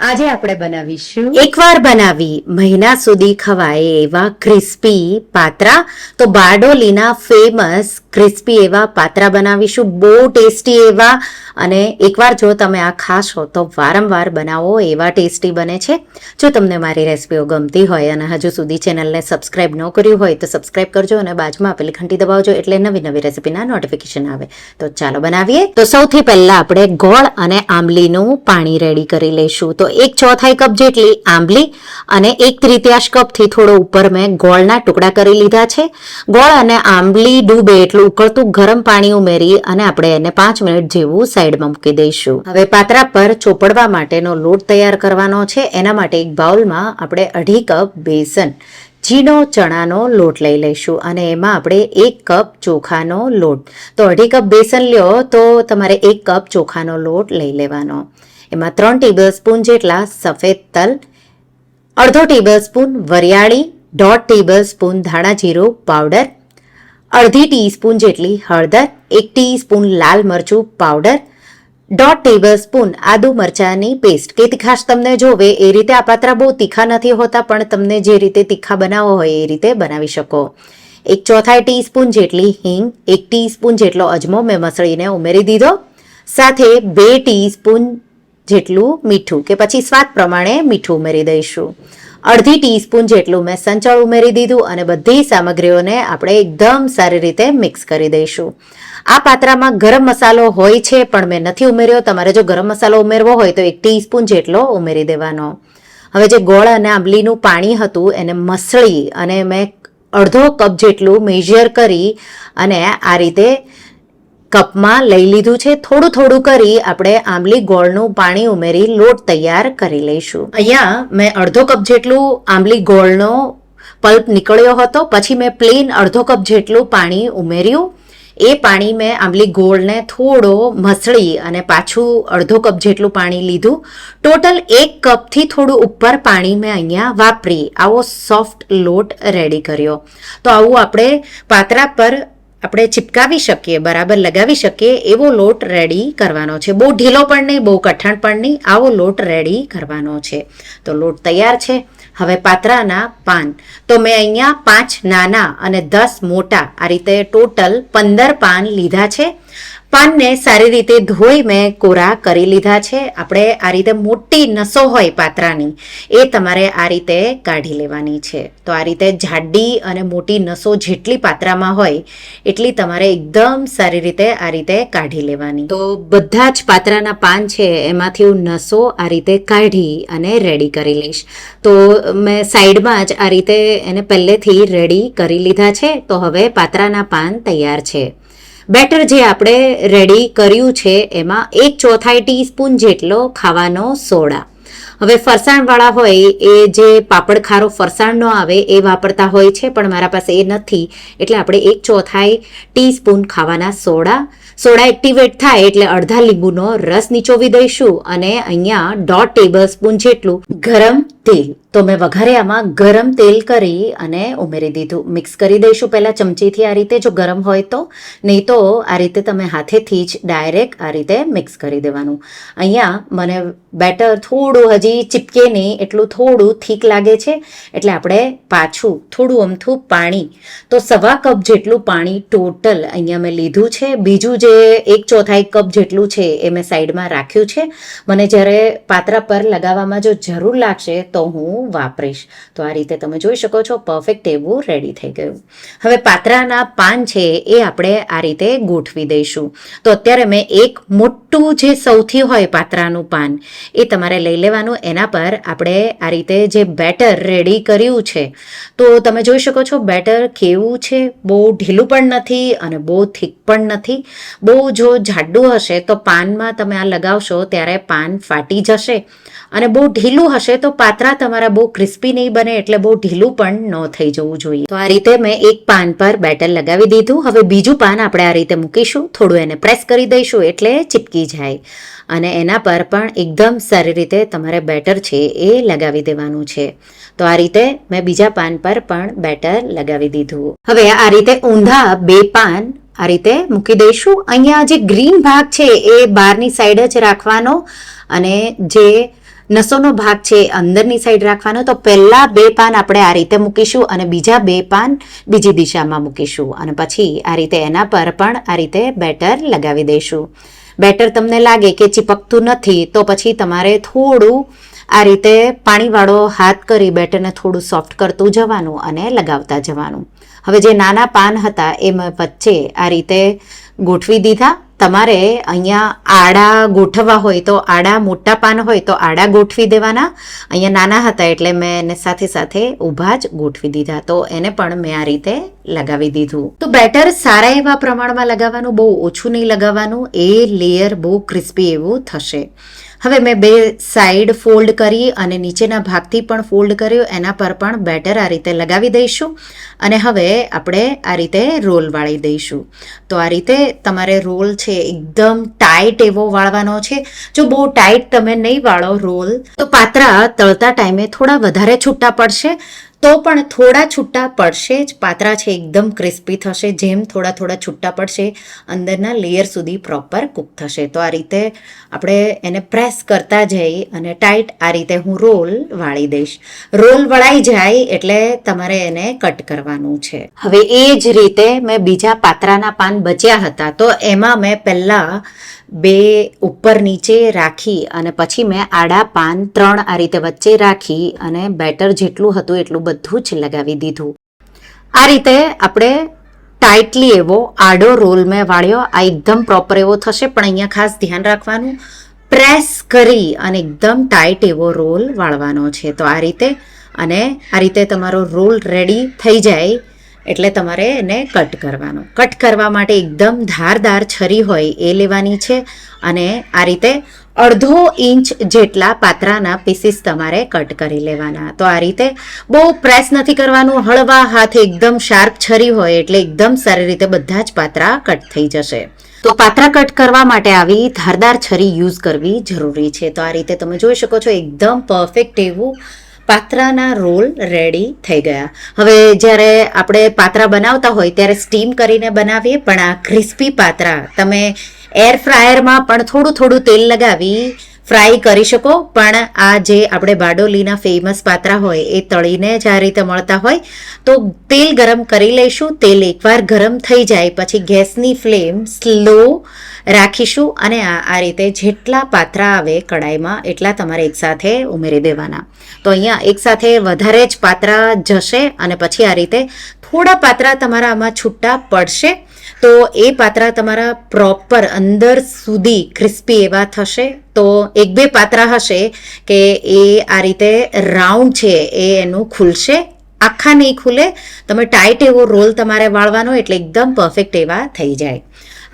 આજે આપણે બનાવીશું એકવાર બનાવી મહિના સુધી ખવાય એવા ક્રિસ્પી પાત્રા. તો બારડોલીના ફેમસ ક્રિસ્પી એવા પાત્રા બનાવીશું, બહુ ટેસ્ટી એવા. અને એકવાર જો તમે આ ખાશો તો વારંવાર બનાવો, એવા ટેસ્ટી બને છે. જો તમને મારી રેસિપીઓ ગમતી હોય અને હજુ સુધી ચેનલને સબસ્ક્રાઇબ ન કર્યું હોય તો સબસ્ક્રાઇબ કરજો અને બાજુમાં આપેલી ઘંટી દબાવજો એટલે નવી નવી રેસિપીના નોટિફિકેશન આવે. તો ચાલો બનાવીએ. તો સૌથી પહેલાં આપણે ગોળ અને આંબલીનું પાણી રેડી કરી લઈશું. તો એક ચોથાઈ કપ જેટલી આંબલી અને એક ત્રિત્યાશ કપથી થોડો ઉપર મેં ગોળના ટુકડા કરી લીધા છે. ગોળ અને આંબલી ડૂબે એટલું ઉકળતું ગરમ પાણી ઉમેરી અને આપણે એને પાંચ મિનિટ જેવું સાઈડમાં મૂકી દઈશું. હવે પાત્રા પર ચોપડવા માટેનો લોટ તૈયાર કરવાનો છે. એના માટે એક બાઉલમાં આપણે અઢી કપ બેસન ઝીણો ચણાનો લોટ લઈ લઈશું અને એમાં આપણે એક કપ ચોખાનો લોટ. તો અઢી કપ બેસન લ્યો તો તમારે એક કપ ચોખાનો લોટ લઈ લેવાનો. એમાં ત્રણ ટેબલ સ્પૂન જેટલા સફેદ તલ, અડધો ટેબલ સ્પૂન વરિયાળી, દોઢ ટેબલ સ્પૂન ધાણા જીરું પાવડર, અડધી ટીસ્પૂન જેટલી હળદર, એક ટીસ્પૂન લાલ મરચું પાવડર, દોઢ ટેબલ સ્પૂન આદુ મરચાંની પેસ્ટ. કે તીખાશ તમને જોવે એ રીતે આ પાત્રા બહુ તીખા નથી હોતા, પણ તમને જે રીતે તીખા બનાવવો હોય એ રીતે બનાવી શકો. એક ચોથાઈ ટીસ્પૂન જેટલી હિંગ, એક ટીસ્પૂન જેટલો અજમો મેં મસળીને ઉમેરી દીધો. સાથે બે ટીસ્પૂન જેટલું મીઠું કે પછી સ્વાદ પ્રમાણે મીઠું ઉમેરી દઈશું. અડધી ટીસ્પૂન જેટલું મેં સંચળ ઉમેરી દીધું અને બધી સામગ્રીઓને આપણે એકદમ સારી રીતે મિક્સ કરી દઈશું. આ પાત્રામાં ગરમ મસાલો હોય છે, પણ મેં નથી ઉમેર્યો. તમારે જો ગરમ મસાલો ઉમેરવો હોય તો એક ટીસ્પૂન જેટલો ઉમેરી દેવાનો. હવે જે ગોળ અને આંબલીનું પાણી હતું, એને મસળી અને મેં અડધો કપ જેટલું મેજર કરી અને આ રીતે કપમાં લઈ લીધું છે. થોડું થોડું કરી આપણે આંબલી ગોળનું પાણી ઉમેરી લોટ તૈયાર કરી લઈશું. અહીંયા મેં અડધો કપ જેટલું આંબલી ગોળનો પલ્પ નીકળ્યો હતો. પછી મેં પ્લેન અડધો કપ જેટલું પાણી ઉમેર્યું. એ પાણી મેં આંબલી ગોળને થોડો મસળી અને પાછું અડધો કપ જેટલું પાણી લીધું. ટોટલ એક કપથી થોડું ઉપર પાણી મેં અહીંયા વાપરી. આવો સોફ્ટ લોટ રેડી કર્યો. તો આવું આપણે પાત્રા પર આપણે ચિપકાવી શકીએ, બરાબર લગાવી શકીએ, એવો લોટ રેડી કરવાનો છે. બહુ ઢીલો પણ નહીં, બહુ કઠણ પણ નહીં, આવો લોટ રેડી કરવાનો છે. તો લોટ તૈયાર છે. હવે પાત્રાના પાન. તો મેં અહીંયા પાંચ નાના અને દસ મોટા આ રીતે ટોટલ પંદર પાન લીધા છે. પાનને સારી રીતે ધોઈ મેં કોરા કરી લીધા છે. આપણે આ રીતે મોટી નસો હોય પાત્રાની, એ તમારે આ રીતે કાઢી લેવાની છે. તો આ રીતે જાડી અને મોટી નસો જેટલી પાત્રામાં હોય, એટલી તમારે એકદમ સારી રીતે આ રીતે કાઢી લેવાની. તો બધા જ પાત્રાના પાન છે, એમાંથી હું નસો આ રીતે કાઢી અને રેડી કરી લઈશ. તો મેં સાઈડમાં જ આ રીતે એને પહેલેથી રેડી કરી લીધા છે. તો હવે પાત્રાના પાન તૈયાર છે. બેટર જે આપણે રેડી કર્યું છે, એમાં એક ચોથાઈ ટીસ્પૂન જેટલો ખાવાનો સોડા. હવે ફરસાણવાળા હોય, એ જે પાપડ ખારો ફરસાણ ન આવે, એ વાપરતા હોય છે, પણ મારા પાસે એ નથી. એટલે આપણે એક ચોથાઈ ટીસ્પૂન ખાવાના સોડા. સોડા એક્ટિવેટ થાય એટલે અડધા લીંબુનો રસ નીચોવી દઈશું અને અહીંયા દોઢ ટેબલ સ્પૂન જેટલું ગરમ તેલ. તો મેં વઘારે આમાં ગરમ તેલ કરી અને ઉમેરી દીધું. મિક્સ કરી દઈશું પહેલાં ચમચીથી આ રીતે. જો ગરમ હોય તો. નહીં તો આ રીતે તમે હાથેથી જ ડાયરેક્ટ આ રીતે મિક્સ કરી દેવાનું. અહીંયા મને બેટર થોડું હજી ચીપકે નહીં. એટલું થોડું થીક લાગે છે. એટલે આપણે પાછું થોડું અમથું પાણી. તો સવા કપ જેટલું પાણી ટોટલ અહીંયા મેં લીધું છે. બીજું જે એક ચોથાઈ કપ જેટલું છે એ મેં સાઈડમાં રાખ્યું છે. મને જ્યારે પાત્રા પર લગાવવામાં જો જરૂર લાગશે તો હું વાપરીશ. તો આ રીતે તમે જોઈ શકો છો પરફેક્ટ એવું રેડી થઈ ગયું. હવે પાત્રાના પાન છે એ આપણે આ રીતે ગોઠવી દઈશું. તો અત્યારે મેં એક મોટું જે સૌથી હોય પાત્રાનું પાન, એ તમારે લઈ લેવાનું. એના પર આપણે આ રીતે જે બેટર રેડી કર્યું છે, તો તમે જોઈ શકો છો બેટર કેવું છે. બહુ ઢીલું પણ નથી અને બહુ થીક પણ નથી. બહુ જો જાડું હશે તો પાનમાં તમે આ લગાવશો ત્યારે પાન ફાટી જશે. અને બહુ ઢીલું હશે તો પાત્રા તમારા બહુ ક્રિસ્પી નહીં બને એટલે બહુ ઢીલું પણ ન થઈ જવું જોઈએ. તો આ રીતે મેં એક પાન પર બેટર લગાવી દીધું. હવે બીજું પાન આપણે આ રીતે મૂકીશું. થોડું એને પ્રેસ કરી દઈશું એટલે ચીપકી જાય. અને એના પર પણ એકદમ સારી રીતે તમારે બેટર છે એ લગાવી દેવાનું છે. તો આ રીતે મેં બીજા પાન પર પણ બેટર લગાવી દીધું. હવે આ રીતે ઊંધા બે પાન આ રીતે મૂકી દઈશું. અહીંયા જે ગ્રીન ભાગ છે એ બહારની સાઈડ જ રાખવાનો અને જે નસોનો ભાગ છે અંદરની સાઈડ રાખવાનો. તો પહેલા બે પાન આપણે આ રીતે મૂકીશું અને બીજા બે પાન બીજી દિશામાં મૂકીશું. અને પછી આ રીતે એના પર પણ આ રીતે બેટર લગાવી દઈશું. બેટર તમને લાગે કે ચીપકતું નથી, તો પછી તમારે થોડું આ રીતે પાણીવાળો હાથ કરી બેટરને થોડું સોફ્ટ કરતું જવાનું અને લગાવતા જવાનું. હવે જે નાના પાન હતા એ વચ્ચે આ રીતે ગોઠવી દીધા. તમારે અહીંયા આડા ગોઠવવા હોય તો આડા મોટા પાન હોય તો આડા ગોઠવી દેવાના. અહીંયા નાના હતા એટલે મેં એને સાથે સાથે ઊભા જ ગોઠવી દીધા. તો એને પણ મેં આ રીતે લગાવી દીધું. તો બેટર સારા એવા પ્રમાણમાં લગાવવાનું, બહુ ઓછું નહીં લગાવવાનું. એ લેયર બહુ ક્રિસ્પી એવું થશે. હવે મેં બે સાઈડ ફોલ્ડ કરી અને નીચેના ભાગથી પણ ફોલ્ડ કર્યો. એના પર પણ બેટર આ રીતે લગાવી દઈશું અને હવે આપણે આ રીતે રોલ વાળી દઈશું. તો આ રીતે તમારે રોલ છે એકદમ ટાઈટ એવો વાળવાનો છે. જો બહુ ટાઈટ તમે નહીં વાળો રોલ તો પાત્રા તળતા ટાઈમે થોડા વધારે છૂટા પડશે. તો પણ થોડા છૂટા પડશે જ. પાત્રા છે, એકદમ ક્રિસ્પી થશે. જેમ થોડા થોડા છૂટા પડશે, અંદરના લેયર સુધી પ્રોપર કૂક થશે. તો આ રીતે આપણે એને પ્રેસ કરતા જઈ અને ટાઈટ આ રીતે હું રોલ વાળી દઈશ. રોલ વળાઈ જાય એટલે તમારે એને કટ કરવાનું છે. હવે એ જ રીતે મેં બીજા પાત્રાના પાન બચ્યા હતા. તો એમાં મેં પહેલાં બે ઉપર નીચે રાખી અને પછી મેં આડા પાન ત્રણ આ રીતે વચ્ચે રાખી અને બેટર જેટલું હતું એટલું બધું જ લગાવી દીધું. આ રીતે આપણે ટાઇટલી એવો આડો રોલ મેં વાળ્યો. આ એકદમ પ્રોપર એવો થશે, પણ અહીંયા ખાસ ધ્યાન રાખવાનું. પ્રેસ કરી અને એકદમ ટાઈટ એવો રોલ વાળવાનો છે. તો આ રીતે, અને આ રીતે તમારો રોલ રેડી થઈ જાય. એટલે તમારે એને કટ કરવાનો. કટ કરવા માટે એકદમ ધારદાર છરી હોય એ લેવાની છે અને આ રીતે અડધો ઇંચ જેટલા પાત્રાના પીસીસ તમારે કટ કરી લેવાના. તો આ રીતે બહુ પ્રેસ નથી કરવાનું, હળવા હાથે એકદમ શાર્પ છરી હોય એટલે એકદમ સારી રીતે બધા જ પાત્રા કટ થઈ જશે. તો પાત્રા કટ કરવા માટે આવી ધારદાર છરી યુઝ કરવી જરૂરી છે. તો આ રીતે તમે જોઈ શકો છો, એકદમ પરફેક્ટ એવું પાત્રાના રોલ રેડી થઈ ગયા. હવે જ્યારે આપણે પાત્રા બનાવતા હોય ત્યારે સ્ટીમ કરીને બનાવીએ, પણ આ ક્રિસ્પી પાત્રા, તમે એર ફ્રાયરમાં પણ થોડું થોડું તેલ લગાવી ફ્રાય કરી શકો, પણ આ જે આપણે બારડોલીના ફેમસ પાત્રા હોય, એ તળીને જ આ રીતે મળતા હોય. તો તેલ ગરમ કરી લઈશું, તેલ એકવાર ગરમ થઈ જાય, પછી ગેસની ફ્લેમ સ્લો રાખીશું અને આ આ રીતે જેટલા પાત્રા આવે કડાઈમાં, એટલા તમારે એકસાથે ઉમેરી દેવાના. તો અહીંયા એકસાથે વધારે જ પાત્રા જશે અને પછી આ રીતે થોડા પાત્રા તમારા આમાં છૂટા પડશે. તો એ પાત્રા તમારા પ્રોપર અંદર સુધી ક્રિસ્પી એવા થશે. તો એક બે પાત્રા હશે કે એ આ રીતે રાઉન્ડ છે એ એનું ખુલશે. આખા નહીં ખુલે. તમે ટાઈટ એવો રોલ તમારે વાળવાનો એટલે એકદમ પરફેક્ટ એવા થઈ જાય.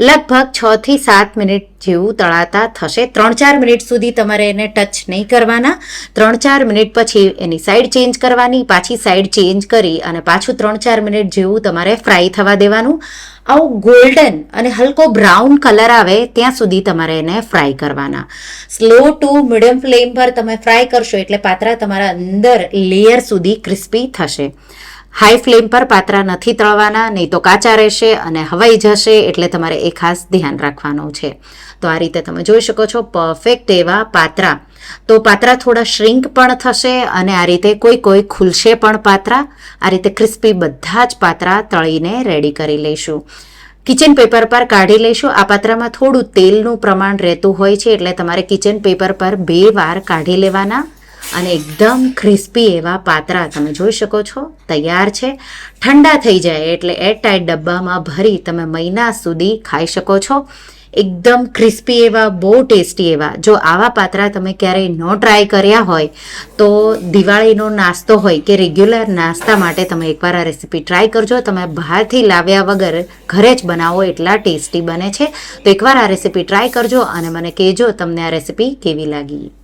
લગભગ છ થી સાત મિનિટ જેવું તળાતા થશે. ત્રણ ચાર મિનિટ સુધી તમારે એને ટચ નહીં કરવાના. ત્રણ ચાર મિનિટ પછી એની સાઈડ ચેન્જ કરવાની, પાછી સાઈડ ચેન્જ કરી અને પાછું ત્રણ ચાર મિનિટ જેવું તમારે ફ્રાય થવા દેવાનું. આવું ગોલ્ડન અને હલકો બ્રાઉન કલર આવે ત્યાં સુધી તમારે એને ફ્રાય કરવાના. સ્લો ટુ મીડિયમ ફ્લેમ પર તમે ફ્રાય કરશો એટલે પાત્રા તમારા અંદર લેયર સુધી ક્રિસ્પી થશે. હાઈ ફ્લેમ પર પાત્રા નથી તળવાના, નહીં તો કાચા રહેશે અને હવાઈ જશે એટલે તમારે એ ખાસ ધ્યાન રાખવાનું છે. તો આ રીતે તમે જોઈ શકો છો પરફેક્ટ એવા પાત્રા. તો પાત્રા થોડા શ્રિંક પણ થશે અને આ રીતે કોઈ કોઈ ખુલશે પણ પાત્રા. આ રીતે ક્રિસ્પી બધા જ પાત્રા તળીને રેડી કરી લઈશું. કિચન પેપર પર કાઢી લઈશું. આ પાત્રામાં થોડું તેલનું પ્રમાણ રહેતું હોય છે એટલે તમારે કિચન પેપર પર બે વાર કાઢી લેવાના. અને એકદમ ક્રિસ્પી એવા પાત્રા તમે જોઈ શકો છો. તૈયાર છે. ઠંડા થઈ જાય એટલે એરટાઈટ ડબ્બામાં ભરી તમે મહિના સુધી ખાઈ શકો છો. એકદમ ક્રિસ્પી એવા, બહુ ટેસ્ટી એવા. જો આવા પાત્રા તમે ક્યારેય ન ટ્રાય કર્યા હોય, તો દિવાળીનો નાસ્તો હોય કે રેગ્યુલર નાસ્તા માટે તમે એકવાર આ રેસીપી ટ્રાય કરજો. તમે બહારથી લાવ્યા વગર ઘરે જ બનાવો, એટલા ટેસ્ટી બને છે. તો એકવાર આ રેસીપી ટ્રાય કરજો અને મને કહેજો તમને આ રેસીપી કેવી લાગી.